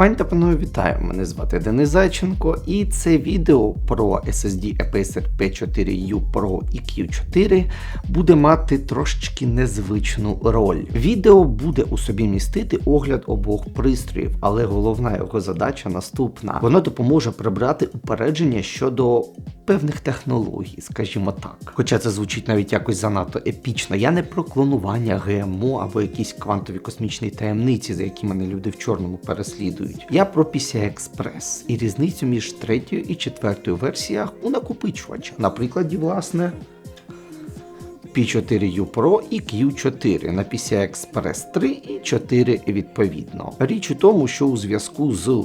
Пані та панове, вітаю! Мене звати Денис Зайченко, і це відео про SSD Epacer P4U Pro і Q4 буде мати трошечки незвичну роль. Відео буде у собі містити огляд обох пристроїв, але головна його задача наступна: воно допоможе прибрати упередження щодо певних технологій, скажімо так. Хоча це звучить навіть якось занадто епічно. Я не про клонування ГМО або якісь квантові космічні таємниці, за які мене люди в чорному переслідують. Я про PCI Express і різницю між третьою і четвертою версіях у накопичувачах. На прикладі, власне. P4U Pro і Q4 на PCI Express 3 і 4 відповідно. Річ у тому, що у зв'язку з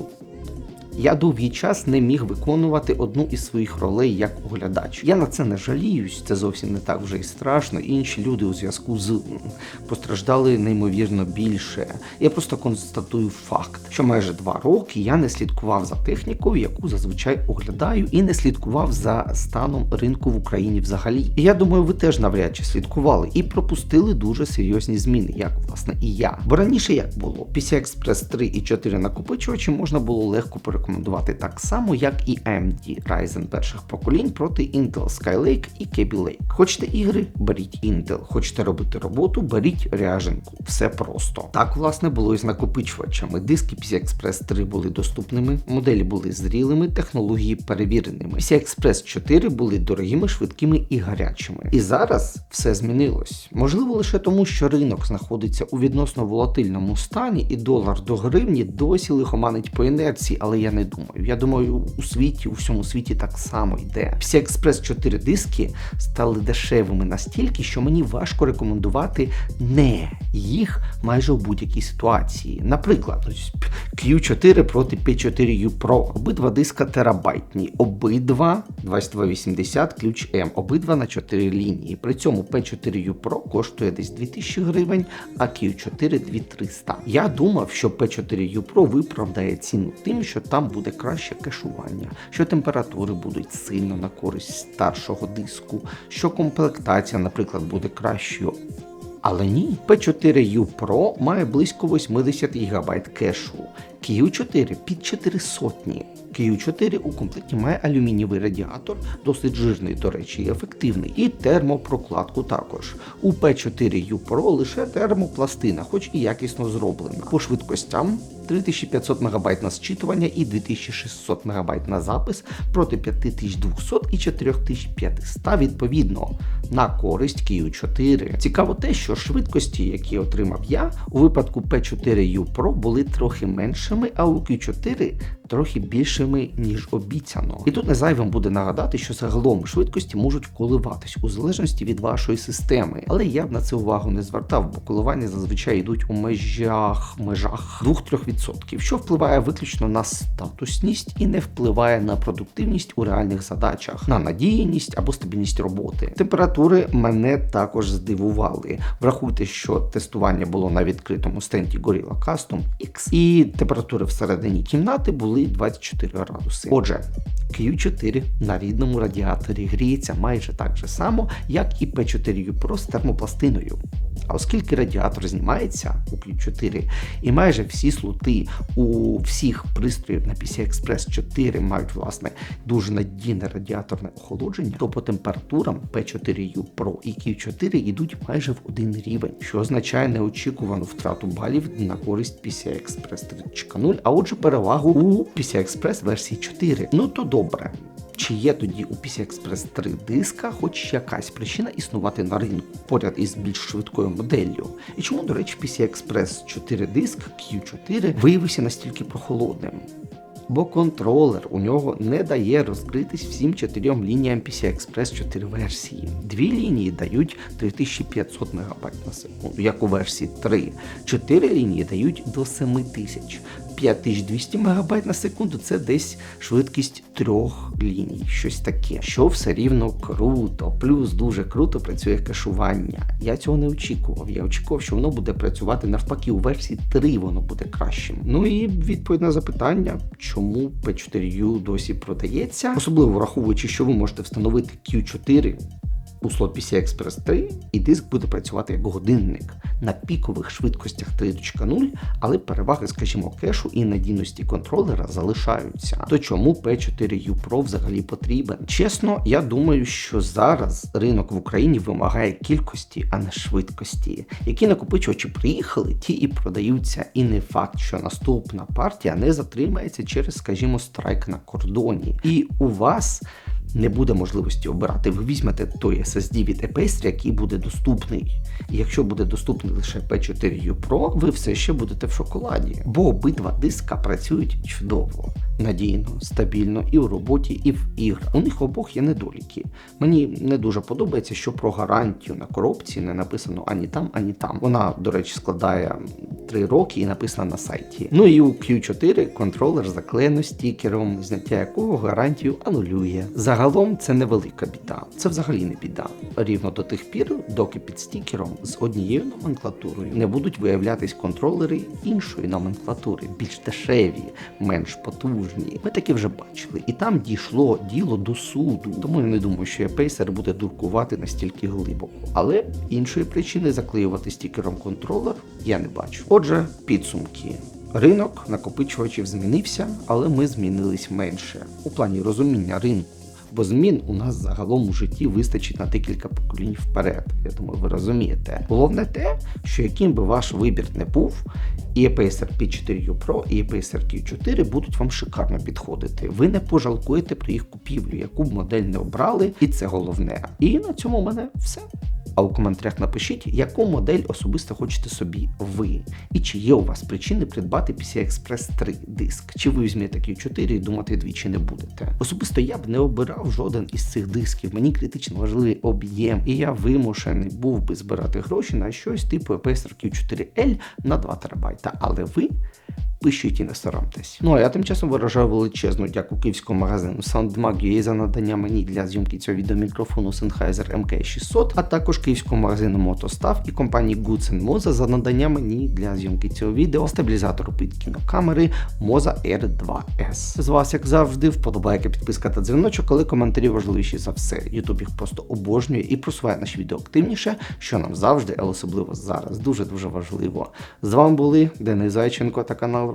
я довгий час не міг виконувати одну із своїх ролей як оглядач. Я на це не жаліюсь, це зовсім не так вже й страшно. Інші люди у зв'язку з постраждали неймовірно більше. Я просто констатую факт, що майже два роки я не слідкував за технікою, яку зазвичай оглядаю, і не слідкував за станом ринку в Україні взагалі. І я думаю, ви теж навряд чи слідкували і пропустили дуже серйозні зміни, як власне і я. Бо раніше як було, PCI Express 3 і 4 накопичувачі можна було легко переконати рекомендувати так само, як і AMD Ryzen перших поколінь проти Intel Skylake і Kaby Lake. Хочете ігри? Беріть Intel. Хочете робити роботу, беріть ряженку. Все просто. Так, власне, було і з накопичувачами. Диски PCI Express 3 були доступними, моделі були зрілими, технології перевіреними. PCI Express 4 були дорогими, швидкими і гарячими. І зараз все змінилось. Можливо, лише тому, що ринок знаходиться у відносно волатильному стані, і долар до гривні досі лихоманить по інерції, але я не думаю. Я думаю, у світі, у всьому світі так само йде. Всі Express 4 диски стали дешевими настільки, що мені важко рекомендувати не їх майже у будь-якій ситуації. Наприклад, Q4 проти P4U Pro. Обидва диска терабайтні, обидва 2280 ключ М, обидва на 4 лінії. При цьому P4U Pro коштує десь 2000 гривень, а Q4 2300. Я думав, що P4U Pro виправдає ціну тим, що там буде краще кешування, що температури будуть сильно на користь старшого диску, що комплектація, наприклад, буде кращою. Але ні, P4U Pro має близько 80 ГБ кешу, Q4 під 400. Q4 у комплекті має алюмінієвий радіатор, досить жирний, до речі, і ефективний, і термопрокладку також. У P4U Pro лише термопластина, хоч і якісно зроблена. По швидкостям 3500 МБ на зчитування і 2600 МБ на запис проти 5200 і 4500 відповідно на користь Q4. Цікаво те, що швидкості, які отримав я, у випадку P4U Pro були трохи меншими, а у Q4 трохи більшими, ніж обіцяно. І тут не зайвим буде нагадати, що загалом швидкості можуть коливатись у залежності від вашої системи. Але я б на це увагу не звертав, бо коливання зазвичай йдуть у межах межах 2-3%, що впливає виключно на статусність і не впливає на продуктивність у реальних задачах, на надійність або стабільність роботи. Температури мене також здивували. Врахуйте, що тестування було на відкритому стенді Gorilla Custom X, і температури всередині кімнати були 24 градуси. Отже, Q4 на рідному радіаторі гріється майже так же само, як і P4U Pro з термопластиною. А оскільки радіатор знімається у Q4 і майже всі слоти у всіх пристроїв на PCI Express 4 мають власне дуже надійне радіаторне охолодження, то по температурам P4U Pro і Q4 йдуть майже в один рівень, що означає неочікувану втрату балів на користь PCI Express 3.0, а отже перевагу у PCI Express версії 4. Ну то добре. Чи є тоді у PCI Express 3 диска хоч якась причина існувати на ринку поряд із більш швидкою моделлю? І чому, до речі, PCI Express 4 диск Q4 виявився настільки прохолодним? Бо контролер у нього не дає розкритись всім чотирьом лініям PCI Express 4 версії. Дві лінії дають 3500 МБ на секунду, як у версії 3. Чотири лінії дають до 7000. 5200 МБ на секунду це десь швидкість трьох ліній, щось таке, що все рівно круто. Плюс дуже круто працює кешування. Я цього не очікував. Я очікував, що воно буде працювати навпаки у версії 3 воно буде кращим. Ну і відповідь на запитання, чому P4U досі продається, особливо враховуючи, що ви можете встановити Q4 у слот PCI Express 3, і диск буде працювати як годинник на пікових швидкостях 3.0, але переваги, скажімо, кешу і надійності контролера залишаються. То чому P4U Pro взагалі потрібен? Чесно, я думаю, що зараз ринок в Україні вимагає кількості, а не швидкості. Які накопичувачі приїхали, ті і продаються. І не факт, що наступна партія не затримається через, скажімо, страйк на кордоні. І у вас не буде можливості обирати. Ви візьмете той SSD від Apacer, який буде доступний. І якщо буде доступний лише P4U Pro, ви все ще будете в шоколаді. Бо обидва диска працюють чудово, надійно, стабільно і в роботі, і в іграх. У них обох є недоліки. Мені не дуже подобається, що про гарантію на коробці не написано ані там, ані там. Вона, до речі, складає 3 роки і написана на сайті. Ну і у Q4 контролер заклеєно стікером, зняття якого гарантію анулює. Загалом це невелика біда. Це взагалі не біда. Рівно до тих пір, доки під стікером з однією номенклатурою не будуть виявлятись контролери іншої номенклатури, більш дешеві, менш потужні. Ми таке вже бачили, і там дійшло діло до суду. Тому я не думаю, що Pacer буде дуркувати настільки глибоко. Але іншої причини заклеювати стікером контролер я не бачу. Отже, підсумки. Ринок накопичувачів змінився, але ми змінились менше у плані розуміння ринку. Бо змін у нас загалом у житті вистачить на декілька поколінь вперед. Я думаю, ви розумієте. Головне те, що яким би ваш вибір не був, і Pacer P4U Pro, і Pacer Q4 будуть вам шикарно підходити. Ви не пожалкуєте про їх купівлю, яку б модель не обрали, і це головне. І на цьому у мене все. А у коментарях напишіть, яку модель особисто хочете собі ви. І чи є у вас причини придбати PCI Express 3 диск. Чи ви візьмете Q4 і думати двічі не будете. Особисто я б не обирав жоден із цих дисків. Мені критично важливий об'єм, і я вимушений був би збирати гроші на щось типу Pacer Q4L на 2 терабайта. Але ви пишіть і не соромтесь. Ну а я тим часом виражаю величезну дяку київському магазину SoundMag.ua за надання мені для зйомки цього відеомікрофону Sennheiser MK600, а також київському магазину Мотостав і компанії Goods Moza за надання мені для зйомки цього відео стабілізатору під кінокамери Moza R2S. З вас, як завжди, вподобайка, підписка та дзвіночок, але коментарі важливіші за все. Ютуб їх просто обожнює і просуває наші відео активніше, що нам завжди, але особливо зараз, дуже дуже важливо. З вами були Денис Зайченко та канал